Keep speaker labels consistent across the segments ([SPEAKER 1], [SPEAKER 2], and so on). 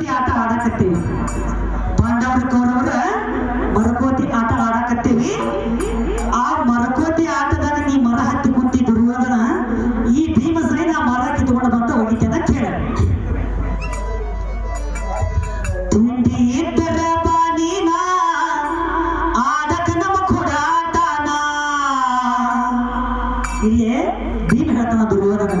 [SPEAKER 1] ಮರಕೋತಿ ಆಟ ಆಡಕತ್ತೀವಿ. ಪಾಂಡವರ ಕೌರವರ ಮರಕೋತಿ ಆಟ ಆಡಕತ್ತೀವಿ. ಆ ಮರಕೋತಿ ಆಟದಾಗ ನೀ ಮರ ಹತ್ತಿ ಕುಂತಿ ದುರ್ಯೋಧನ ಈ ಭೀಮಸೇನ ಮರ ಕಿತ್ಕೊಂಡು ಬಂದ ಹೋಗಿದ್ದ ಕೇಳ ತುಂಡಿ ಇದ್ದರ ಬಾನಿನ ಆಡಕ ನಮ್ಮ ಕೊಡಾಟನ ಇಲ್ಲೇ ಭೀಮ ಹೇಳ್ತಾನ ದುರ್ಯೋಧನ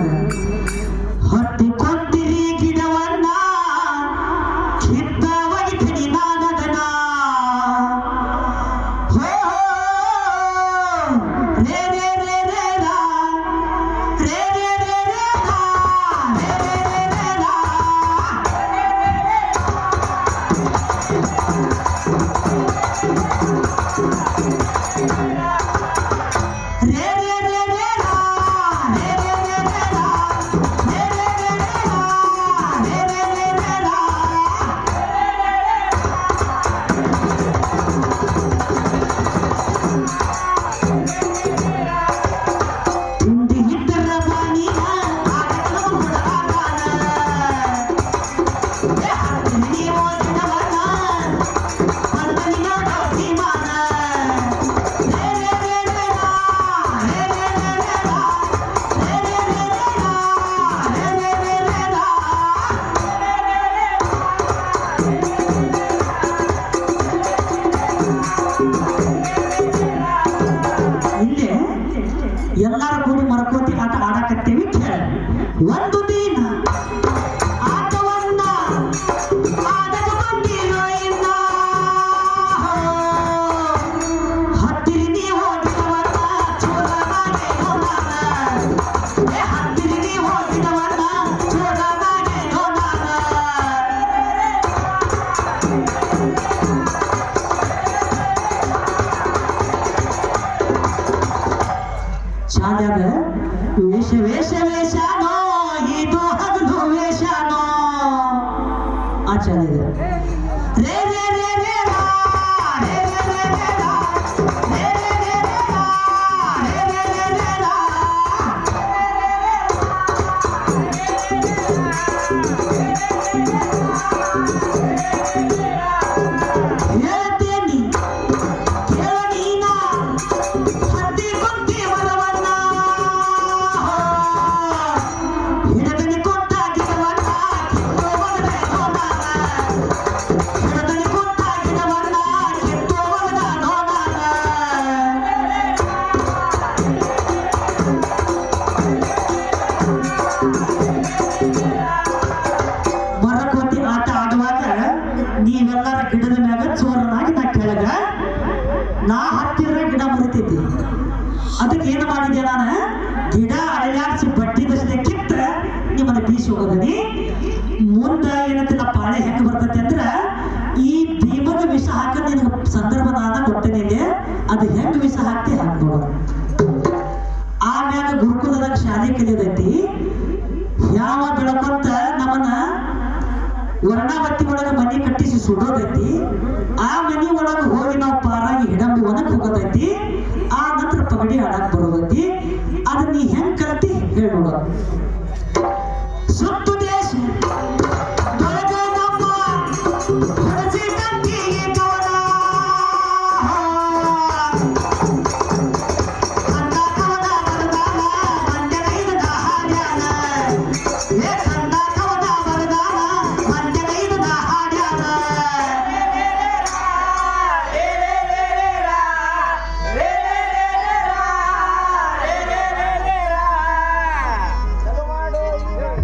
[SPEAKER 1] narcotic ಶಾಲ್ಯಾಗ ವೇಷ ವೇಷ ವೇಷನೋ ಇದು ಹಗಲು ವೇಷನೋ ಆ ಶಾಲೆಗೆ ರೇ ರೇ ರೇ ರೇ ನೀವೆಲ್ಲರ ಗಿಡದ ಮ್ಯಾಗ ಚೋರನಾಗಿ ನಾ ಕೆಳಗ ನಾ ಹತ್ತಿರ ಗಿಡ ಮುರಿತೈತಿ ಅದಕ್ಕೆ ಏನು ಮಾಡಿದೆ ನಾನು? ಗಿಡ ಅಳಿಯಾಡಿಸಿ ಬಟ್ಟಿ ದಶದೆ ಕಿತ್ತ ನಿಮ್ಮನ್ನ ಬೀಸಿ ಹೋಗದನಿ. ಮುಂದ ನಾ ಪಾಳೆ ಹೆಂಗೆ ಬರ್ತೈತಿ ಅಂದ್ರ ಈ ಭೀಮಗ ವಿಷ ಹಾಕ ನಿನಗೆ ಸಂದರ್ಭ ನಾನ ಕೊಟ್ಟೇನೆ ಇಲ್ಲಿ. ಅದು ಹೆಂಗ್ ವಿಷ ಹಾಕ್ತಿ ನೋಡ. ಆಮ್ಯಾಗ ಗುರುಕುಲದಾಗ ಶಾಲೆ ಕಲಿಯೋದೈತಿ. ಯಾವ ಬೆಳಕೊಂತ ನಮ್ಮನ್ನ ವರ್ಣಾವತಿ ಒಳಗ ಮನೆ ಸುಡೋದೈತಿ ಆ ಮನಿ ಒಳಗೆ ಹೋಗಿ ನಾವು ಪಾರಾಗಿ ಹಿಡಂಬುವನಕ್ ಹೋಗೋದೈತಿ ಆ ನಂತರ ಪಗಡಿ ಆಡಕ್ ಬರೋದೈತಿ ಅದನ್ನ ನೀ ಹೆಂಗ್ ಕಲ್ತಿ? ಹೇಳಿ ಸುತ್ತು